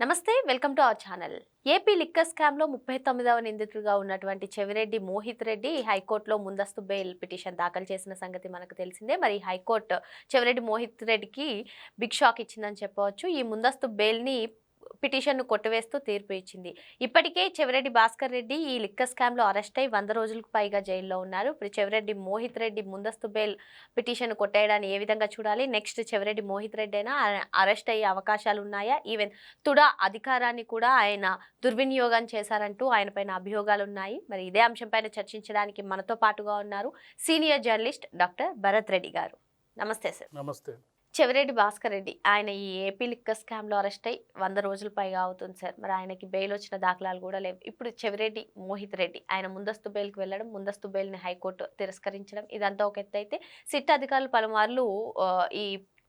నమస్తే welcome to our channel. AP liquor స్కామ్లో ముప్పై తొమ్మిదవ నిందితుడిగా ఉన్నటువంటి చెవిరెడ్డి మోహిత్ రెడ్డి హైకోర్టులో ముందస్తు బెయిల్ పిటిషన్ దాఖలు చేసిన సంగతి మనకు తెలిసిందే. మరి హైకోర్టు చెవిరెడ్డి మోహిత్ రెడ్డికి బిగ్ షాక్ ఇచ్చిందని చెప్పవచ్చు. ఈ ముందస్తు బెయిల్ని పిటిషన్ను కొట్టివేస్తూ తీర్పు ఇచ్చింది. ఇప్పటికే చెవిరెడ్డి భాస్కర్ రెడ్డి ఈ లిక్కర్ స్కామ్లో అరెస్ట్ అయి వంద రోజులకు పైగా జైల్లో ఉన్నారు. ఇప్పుడు చెవిరెడ్డి మోహిత్ రెడ్డి ముందస్తు బెయిల్ పిటిషన్ కొట్టేయడాన్ని ఏ విధంగా చూడాలి? నెక్స్ట్ చెవిరెడ్డి మోహిత్ రెడ్డి అయినా అరెస్ట్ అయ్యే అవకాశాలు ఉన్నాయా? ఈవెన్ తుడా అధికారాన్ని కూడా ఆయన దుర్వినియోగం చేశారంటూ ఆయన పైన అభియోగాలు ఉన్నాయి. మరి ఇదే అంశంపైన చర్చించడానికి మనతో పాటుగా ఉన్నారు senior journalist doctor Bharat Reddy garu. నమస్తే సార్. నమస్తే. చెవిరెడ్డి భాస్కర్ రెడ్డి. ఆయన ఈ ఏపీ లిక్కర్ స్కామ్లో అరెస్ట్ అయ్యి వంద రోజుల పైగా అవుతుంది సార్. మరి ఆయనకి బెయిల్ వచ్చిన దాఖలాలు కూడా లేవు. ఇప్పుడు చెవిరెడ్డి మోహిత్ రెడ్డి ఆయన ముందస్తు బెయిల్కి వెళ్ళడం ముందస్తు బెయిల్ని హైకోర్టు తిరస్కరించడం ఇదంతా ఒక ఎత్తు అయితే సిట్ అధికారులు పలుమార్లు ఈ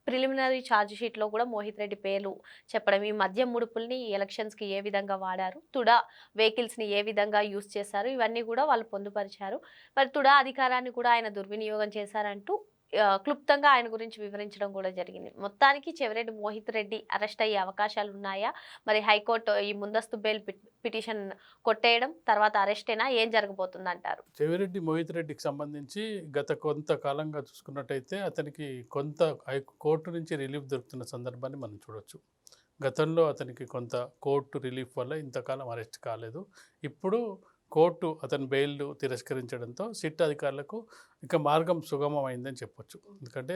ప్రిలిమినరీ ఛార్జ్ షీట్లో కూడా మోహిత్ రెడ్డి పేర్లు చెప్పడం ఈ మధ్య ముడుపుల్ని ఎలక్షన్స్కి ఏ విధంగా వాడారు తుడా వెహికల్స్ని ఏ విధంగా యూస్ చేశారు ఇవన్నీ కూడా వాళ్ళు పొందుపరిచారు. మరి తుడా అధికారాన్ని కూడా ఆయన దుర్వినియోగం చేశారంటూ క్లుప్తంగా ఆయన గురించి వివరించడం కూడా జరిగింది. మొత్తానికి చెవిరెడ్డి మోహిత్ రెడ్డి అరెస్ట్ అయ్యే అవకాశాలు ఉన్నాయా మరి హైకోర్టు ఈ ముందస్తు బెయిల్ పిటిషన్ కొట్టేయడం తర్వాత అరెస్ట్ అయినా ఏం జరగబోతుంది అంటారు చెవిరెడ్డి మోహిత్ రెడ్డికి సంబంధించి గత కొంతకాలంగా చూసుకున్నట్టయితే అతనికి కొంత కోర్టు నుంచి రిలీఫ్ దొరుకుతున్న సందర్భాన్ని మనం చూడొచ్చు. గతంలో అతనికి కొంత కోర్టు రిలీఫ్ వల్ల ఇంతకాలం అరెస్ట్ కాలేదు. ఇప్పుడు కోర్టు అతని బెయిల్ తిరస్కరించడంతో సిట్ అధికారులకు ఇక మార్గం సుగమమైందని చెప్పొచ్చు. ఎందుకంటే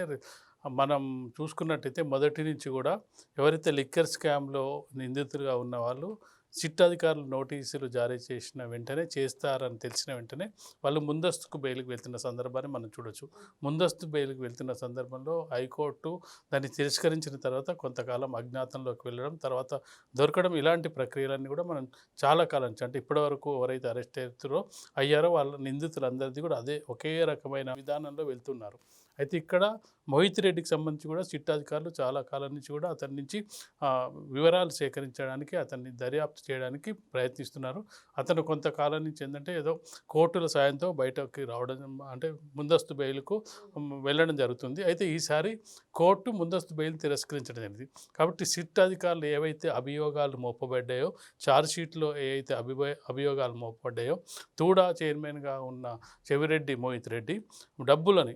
మనం చూసుకున్నట్టయితే మొదటి నుంచి కూడా ఎవరైతే లిక్కర్ స్కామ్లో నిందితులుగా ఉన్న వాళ్ళు సిట్ అధికారులు నోటీసులు జారీ చేసిన వెంటనే చేస్తారని తెలిసిన వెంటనే వాళ్ళు ముందస్తుకు బెయిల్కి వెళ్తున్న సందర్భాన్ని మనం చూడొచ్చు. ముందస్తు బెయిల్కి వెళ్తున్న సందర్భంలో హైకోర్టు దాన్ని తిరస్కరించిన తర్వాత కొంతకాలం అజ్ఞాతంలోకి వెళ్ళడం తర్వాత దొరకడం ఇలాంటి ప్రక్రియలన్నీ కూడా మనం చాలా కాలం నుంచి అంటే ఇప్పటివరకు ఎవరైతే అరెస్ట్ అవుతారో అయ్యారో వాళ్ళ నిందితులందరిది కూడా అదే ఒకే రకమైన విధానంలో వెళ్తున్నారు. అయితే ఇక్కడ మోహిత్ రెడ్డికి సంబంధించి కూడా సిట్ అధికారులు చాలా కాలం నుంచి కూడా అతని నుంచి వివరాలు సేకరించడానికి అతన్ని దర్యాప్తు చేయడానికి ప్రయత్నిస్తున్నారు. అతను కొంతకాలం నుంచి ఏంటంటే ఏదో కోర్టుల సాయంతో బయటకి రావడం అంటే ముందస్తు బెయిల్కు వెళ్ళడం జరుగుతుంది. అయితే ఈసారి కోర్టు ముందస్తు బెయిల్ తిరస్కరించడం జరిగింది. కాబట్టి సిట్ అధికారులు ఏవైతే అభియోగాలు మోపబడ్డాయో ఛార్జ్ షీట్లో ఏవైతే అభివే అభియోగాలు మోపబడ్డాయో తూడా చైర్మన్గా ఉన్న చెవిరెడ్డి మోహిత్ రెడ్డి డబ్బులని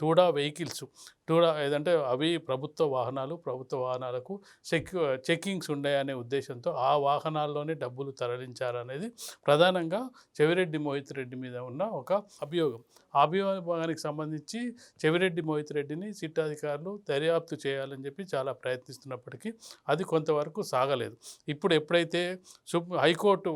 తూడా వెహికల్స్ టూడా ఏదంటే అవి ప్రభుత్వ వాహనాలు ప్రభుత్వ వాహనాలకు సెక్యూ చెక్కింగ్స్ ఉన్నాయనే ఉద్దేశంతో ఆ వాహనాల్లోనే డబ్బులు తరలించారనేది ప్రధానంగా చెవిరెడ్డి మోహిత్ రెడ్డి మీద ఉన్న ఒక అభియోగం. అభియోగానికి సంబంధించి చెవిరెడ్డి మోహిత్ రెడ్డిని సిట్ అధికారులు దర్యాప్తు చేయాలని చెప్పి చాలా ప్రయత్నిస్తున్నప్పటికీ అది కొంతవరకు సాగలేదు. ఇప్పుడు ఎప్పుడైతే హైకోర్టు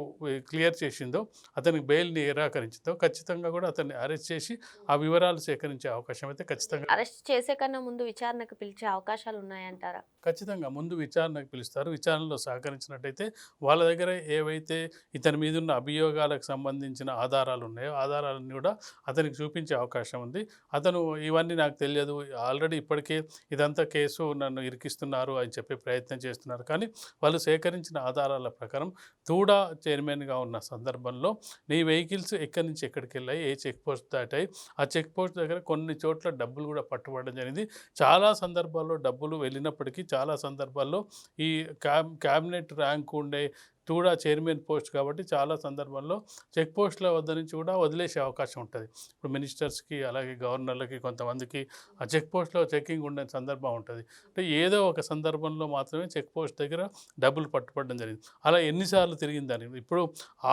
క్లియర్ చేసిందో అతనికి బెయిల్ని నిరాకరించిందో ఖచ్చితంగా కూడా అతన్ని అరెస్ట్ చేసి ఆ వివరాలు సేకరించే అవకాశం అయితే ఖచ్చితంగా అరెస్ట్ చేసే కన్నా ముందు విచారణకు పిలిచే అవకాశాలు ఉన్నాయంటారా? ఖచ్చితంగా ముందు విచారణకు పిలుస్తారు. విచారణలో సహకరించినట్టయితే వాళ్ళ దగ్గర ఏవైతే ఇతని మీద ఉన్న అభియోగాలకు సంబంధించిన ఆధారాలు ఉన్నాయో ఆధారాలన్నీ కూడా అతనికి చూపించే అవకాశం ఉంది. అతను ఇవన్నీ నాకు తెలియదు. ఆల్రెడీ ఇప్పటికే ఇదంతా కేసు నన్ను ఇరికిస్తున్నారు అని చెప్పే ప్రయత్నం చేస్తున్నారు. కానీ వాళ్ళు సేకరించిన ఆధారాల ప్రకారం తూడా చైర్మన్గా ఉన్న సందర్భంలో నీ వెహికల్స్ ఎక్కడి నుంచి ఎక్కడికి వెళ్ళాయి? ఏ చెక్ పోస్ట్ దాటాయి? ఆ చెక్ పోస్ట్ దగ్గర కొన్ని చోట్ల డబ్బులు కూడా పట్టుబడడం జరిగింది. చాలా సందర్భాల్లో డబ్బులు వెళ్ళినప్పటికీ చాలా సందర్భాల్లో ఈ క్యాబ్ క్యాబినెట్ ర్యాంక్ ఉండే తూడా చైర్మన్ పోస్ట్ కాబట్టి చాలా సందర్భంలో చెక్ పోస్టుల వద్ద నుంచి కూడా వదిలేసే అవకాశం ఉంటుంది. ఇప్పుడు మినిస్టర్స్కి అలాగే గవర్నర్లకి కొంతమందికి ఆ చెక్ పోస్ట్లో చెక్కింగ్ ఉండే సందర్భం ఉంటుంది. అంటే ఏదో ఒక సందర్భంలో మాత్రమే చెక్ పోస్ట్ దగ్గర డబ్బులు పట్టుబడడం జరిగింది. అలా ఎన్నిసార్లు తిరిగిందని ఇప్పుడు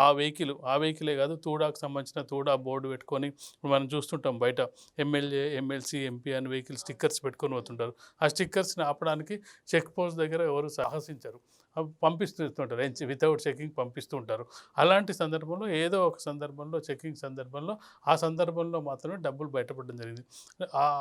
ఆ వెహికల్ ఆ వెహికలే కాదు తూడాకు సంబంధించిన తూడా బోర్డు పెట్టుకొని ఇప్పుడు మనం చూస్తుంటాం బయట ఎమ్మెల్యే ఎమ్మెల్సీ ఎంపీ అని వెహికల్ స్టిక్కర్స్ పెట్టుకొని పోతుంటారు. ఆ స్టిక్కర్స్ని ఆపడానికి చెక్ పోస్ట్ దగ్గర ఎవరు సాహసించరు. పంపిస్తుంటారు. ఎంచి వితౌట్ చెకింగ్ పంపిస్తూ ఉంటారు అలాంటి సందర్భంలో ఏదో ఒక సందర్భంలో చెకింగ్ సందర్భంలో ఆ సందర్భంలో మాత్రమే డబ్బులు బయటపడడం జరిగింది.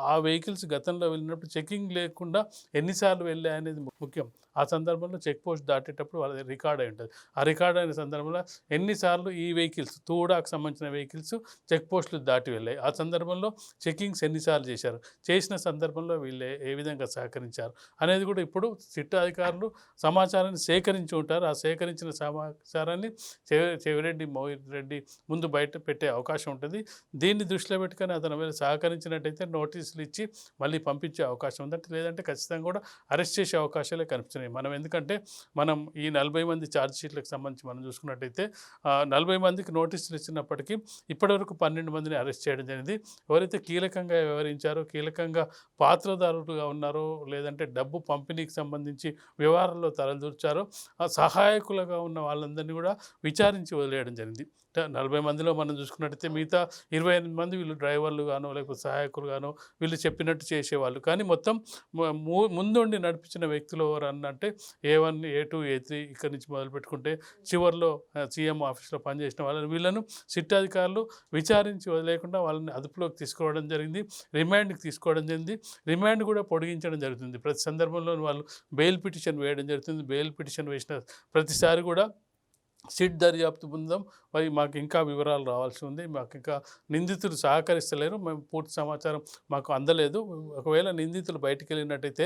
ఆ వెహికల్స్ గతంలో వెళ్ళినప్పుడు చెకింగ్ లేకుండా ఎన్నిసార్లు వెళ్ళాయి అనేది ముఖ్యం. ఆ సందర్భంలో చెక్ పోస్ట్ దాటేటప్పుడు వాళ్ళ రికార్డ్ అయి ఉంటుంది. ఆ రికార్డ్ అయిన సందర్భంలో ఎన్నిసార్లు ఈ వెహికల్స్ తూడాకు సంబంధించిన వెహికల్స్ చెక్ పోస్టులు దాటి వెళ్ళాయి. ఆ సందర్భంలో చెకింగ్స్ ఎన్నిసార్లు చేశారు? చేసిన సందర్భంలో వీళ్ళు ఏ విధంగా సహకరించారు? అనేది కూడా ఇప్పుడు సిట్ అధికారులు సమాచారాన్ని సేకరించి ఉంటారు. ఆ సేకరించిన సమాచారాన్ని చెవి చెవిరెడ్డి మోహిత్ రెడ్డి ముందు బయట పెట్టే అవకాశం ఉంటుంది. దీన్ని దృష్టిలో పెట్టుకొని అతను మీద సహకరించినట్టయితే నోటీసులు ఇచ్చి మళ్ళీ పంపించే అవకాశం ఉందంటే లేదంటే ఖచ్చితంగా కూడా అరెస్ట్ చేసే అవకాశాలే కనిపిస్తున్నాయి. మనం ఎందుకంటే మనం ఈ నలభై మంది ఛార్జ్ షీట్లకు సంబంధించి మనం చూసుకున్నట్టయితే నలభై మందికి నోటీసులు ఇచ్చినప్పటికీ ఇప్పటివరకు పన్నెండు మందిని అరెస్ట్ చేయడం జరిగింది. ఎవరైతే కీలకంగా వ్యవహరించారో కీలకంగా పాత్రదారులుగా ఉన్నారో లేదంటే డబ్బు పంపిణీకి సంబంధించి వ్యవహారంలో తలదూర్చారో ఆ సహాయకులుగా ఉన్న వాళ్ళందరినీ కూడా విచారించి వదిలేయడం జరిగింది. నలభై మందిలో మనం చూసుకున్నట్టయితే మిగతా ఇరవై ఎనిమిది మంది వీళ్ళు డ్రైవర్లు గానో లేకపోతే సహాయకులు గానో వీళ్ళు చెప్పినట్టు చేసేవాళ్ళు. కానీ మొత్తం ము- ముందుండి నడిపించిన వ్యక్తులు ఎవరు అన్నంటే A one A two A three ఇక్కడి నుంచి మొదలు పెట్టుకుంటే చివరిలో సీఎం ఆఫీస్లో పనిచేసిన వాళ్ళని వీళ్ళను సిట్ అధికారులు విచారించి వదిలేకుండా వాళ్ళని అదుపులోకి తీసుకోవడం జరిగింది. రిమాండ్కి తీసుకోవడం జరిగింది. రిమాండ్ కూడా పొడిగించడం జరుగుతుంది. ప్రతి సందర్భంలో వాళ్ళు బెయిల్ పిటిషన్ వేయడం జరుగుతుంది. బెయిల్ పిటిషన్ వేసిన ప్రతిసారి కూడా సిట్ దర్యాప్తు బృందం మరి మాకు ఇంకా వివరాలు రావాల్సి ఉంది. మాకు ఇంకా నిందితులు సహకరిస్తలేరు. మేము పూర్తి సమాచారం మాకు అందలేదు. ఒకవేళ నిందితులు బయటికి వెళ్ళినట్టయితే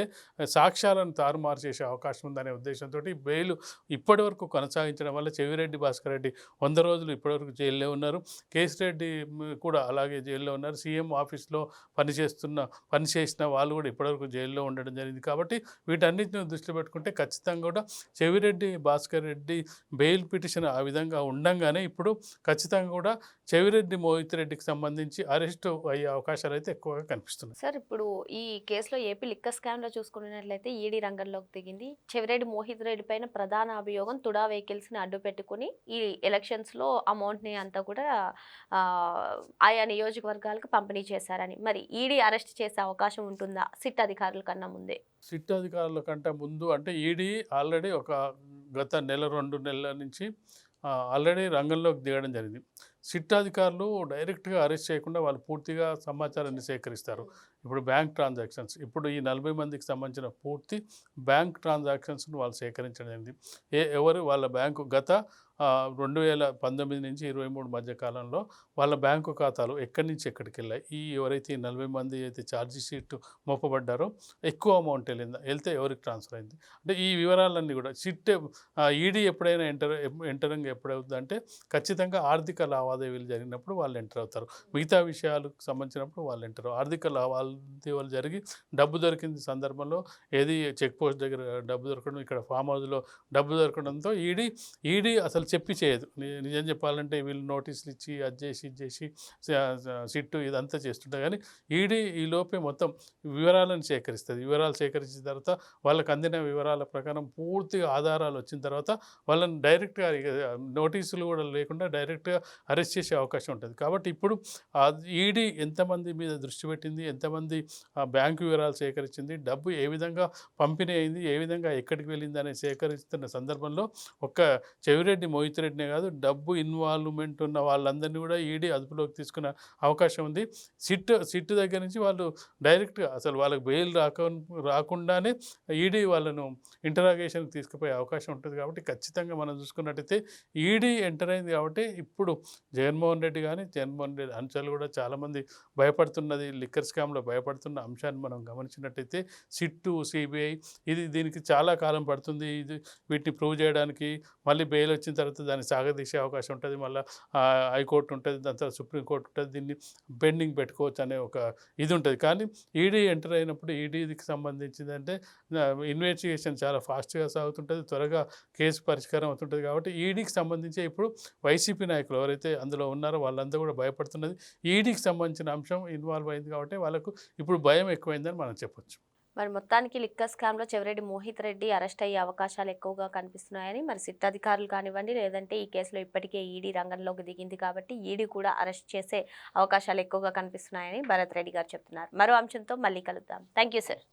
సాక్ష్యాలను తారుమారు చేసే అవకాశం ఉందనే ఉద్దేశంతో బెయిల్ ఇప్పటివరకు కొనసాగించడం వల్ల చెవిరెడ్డి భాస్కర్ రెడ్డి వంద రోజులు ఇప్పటివరకు జైల్లో ఉన్నారు. కేసిరెడ్డి కూడా అలాగే జైల్లో ఉన్నారు. సీఎం ఆఫీస్లో పనిచేస్తున్న పనిచేసిన వాళ్ళు కూడా ఇప్పటివరకు జైల్లో ఉండడం జరిగింది కాబట్టి వీటన్నిటిని దృష్టిలో పెట్టుకుంటే ఖచ్చితంగా కూడా చెవిరెడ్డి భాస్కర్ రెడ్డి బెయిల్ పిటిషన్ ఆ విధంగా ఉండంగానే ఇప్పుడు ఖచ్చితంగా కూడా చెవిరెడ్డి మోహిత్ రెడ్డికి సంబంధించి అరెస్టు అయ్యే అవకాశాలు అయితే ఎక్కువగా కనిపిస్తున్నాయి. సార్ ఇప్పుడు ఈ కేసులో ఏపీ లిక్కర్ స్కామ్లో చూసుకున్నట్లయితే ఈడీ రంగంలోకి దిగింది. చెవిరెడ్డి మోహిత్ రెడ్డి పైన ప్రధాన అభియోగం తుడా వెహికల్స్ని అడ్డు పెట్టుకుని ఈ ఎలక్షన్స్లో అమౌంట్ని అంతా కూడా ఆయా నియోజకవర్గాలకు పంపిణీ చేశారని. మరి ఈడీ అరెస్ట్ చేసే అవకాశం ఉంటుందా? సిట్ అధికారుల కన్నా ముందే. సిట్ అధికారుల కంటే ముందు అంటే ఈడీ ఆల్రెడీ ఒక గత నెల రెండు నెలల నుంచి ఆల్రెడీ రంగంలోకి దిగడం జరిగింది. సిట్ అధికారులు డైరెక్ట్గా అరెస్ట్ చేయకుండా వాళ్ళు పూర్తిగా సమాచారాన్ని సేకరిస్తారు. ఇప్పుడు బ్యాంక్ ట్రాన్సాక్షన్స్ ఇప్పుడు ఈ నలభై మందికి సంబంధించిన పూర్తి బ్యాంక్ ట్రాన్సాక్షన్స్ను వాళ్ళు సేకరించడం జరిగింది. ఏ ఎవరు వాళ్ళ బ్యాంకు గత రెండు వేల పంతొమ్మిది నుంచి ఇరవై మూడు మధ్య కాలంలో వాళ్ళ బ్యాంకు ఖాతాలు ఎక్కడి నుంచి ఎక్కడికి వెళ్ళాయి ఈ ఎవరైతే నలభై మంది అయితే ఛార్జీ షీట్ మోపబడ్డారో ఎక్కువ అమౌంట్ వెళ్ళిందా? వెళ్తే ఎవరికి ట్రాన్స్ఫర్ అయింది? అంటే ఈ వివరాలన్నీ కూడా చిట్ ఈడీ ఎప్పుడైనా ఎంటర్ ఎంటరింగ్ ఎప్పుడవుతుందంటే ఖచ్చితంగా ఆర్థిక లావాదేవీలు జరిగినప్పుడు వాళ్ళు ఎంటర్ అవుతారు. మిగతా విషయాలకు సంబంధించినప్పుడు వాళ్ళు ఎంటర్ ఆర్థిక లావాదేవీలు జరిగి డబ్బు దొరికిన సందర్భంలో ఏది చెక్ పోస్ట్ దగ్గర డబ్బు దొరకడం ఇక్కడ ఫామ్ హౌస్లో డబ్బు దొరకడంతో ఈడీ ఈడీ అసలు చెప్పి చేయదు. నిజం చెప్పాలంటే వీళ్ళు నోటీసులు ఇచ్చి అది చేసి ఇది చేసి సిట్టు ఇదంతా చేస్తుంటారు. కానీ ఈడీ ఈ లోపే మొత్తం వివరాలను సేకరిస్తుంది. వివరాలు సేకరించిన తర్వాత వాళ్ళకి అందిన వివరాల ప్రకారం పూర్తిగా ఆధారాలు వచ్చిన తర్వాత వాళ్ళని డైరెక్ట్గా నోటీసులు కూడా లేకుండా డైరెక్ట్గా అరెస్ట్ చేసే అవకాశం ఉంటుంది. కాబట్టి ఇప్పుడు ఈడీ ఎంతమంది మీద దృష్టి పెట్టింది? ఎంతమంది బ్యాంకు వివరాలు సేకరించింది? డబ్బు ఏ విధంగా పంపిణీ అయింది? ఏ విధంగా ఎక్కడికి వెళ్ళింది? అనేది సేకరిస్తున్న సందర్భంలో ఒక్క చెవిరెడ్డి మోహిత్ రెడ్డినే కాదు డబ్బు ఇన్వాల్వ్మెంట్ ఉన్న వాళ్ళందరినీ కూడా ఈడీ అదుపులోకి తీసుకున్న అవకాశం ఉంది. సిట్ సిట్ దగ్గర నుంచి వాళ్ళు డైరెక్ట్గా అసలు వాళ్ళకి బెయిల్ రాక రాకుండానే ఈడీ వాళ్ళను ఇంటరాగేషన్కి తీసుకుపోయే అవకాశం ఉంటుంది కాబట్టి ఖచ్చితంగా మనం చూసుకున్నట్టయితే ఈడీ ఎంటర్ అయింది కాబట్టి ఇప్పుడు జగన్మోహన్ రెడ్డి కానీ జగన్మోహన్ రెడ్డి అంశాలు కూడా చాలామంది భయపడుతున్నది లిక్కర్ స్కామ్లో భయపడుతున్న అంశాన్ని మనం గమనించినట్టయితే సిట్టు సిబిఐ ఇది దీనికి చాలా కాలం పడుతుంది. ఇది వీటిని ప్రూవ్ చేయడానికి మళ్ళీ బెయిల్ వచ్చిన తర్వాత దాన్ని సాగదీసే అవకాశం ఉంటుంది. మళ్ళీ హైకోర్టు ఉంటుంది దాని తర్వాత సుప్రీంకోర్టు ఉంటుంది. దీన్ని పెండింగ్ పెట్టుకోవచ్చు అనే ఒక ఇది ఉంటుంది. కానీ ఈడీ ఎంటర్ అయినప్పుడు ఈడీకి సంబంధించిందంటే ఇన్వెస్టిగేషన్ చాలా ఫాస్ట్గా సాగుతుంటుంది. త్వరగా కేసు పరిష్కారం అవుతుంటుంది కాబట్టి ఈడీకి సంబంధించి ఇప్పుడు వైసీపీ నాయకులు ఎవరైతే అందులో ఉన్నారో వాళ్ళంతా కూడా భయపడుతున్నది. ఈడీకి సంబంధించిన అంశం ఇన్వాల్వ్ అయింది కాబట్టి వాళ్ళకు ఇప్పుడు భయం ఎక్కువైందని మనం చెప్పొచ్చు. మరి మొత్తానికి లిక్కర్ స్కామ్లో చెవిరెడ్డి మోహిత్ రెడ్డి అరెస్ట్ అయ్యే అవకాశాలు ఎక్కువగా కనిపిస్తున్నాయని మరి సిట్ అధికారులు కానివ్వండి లేదంటే ఈ కేసులో ఇప్పటికే ఈడీ రంగంలోకి దిగింది కాబట్టి ఈడీ కూడా అరెస్ట్ చేసే అవకాశాలు ఎక్కువగా కనిపిస్తున్నాయని భరత్ రెడ్డి గారు చెప్తున్నారు. మరో అంశంతో మళ్ళీ కలుద్దాం. Thank you sir.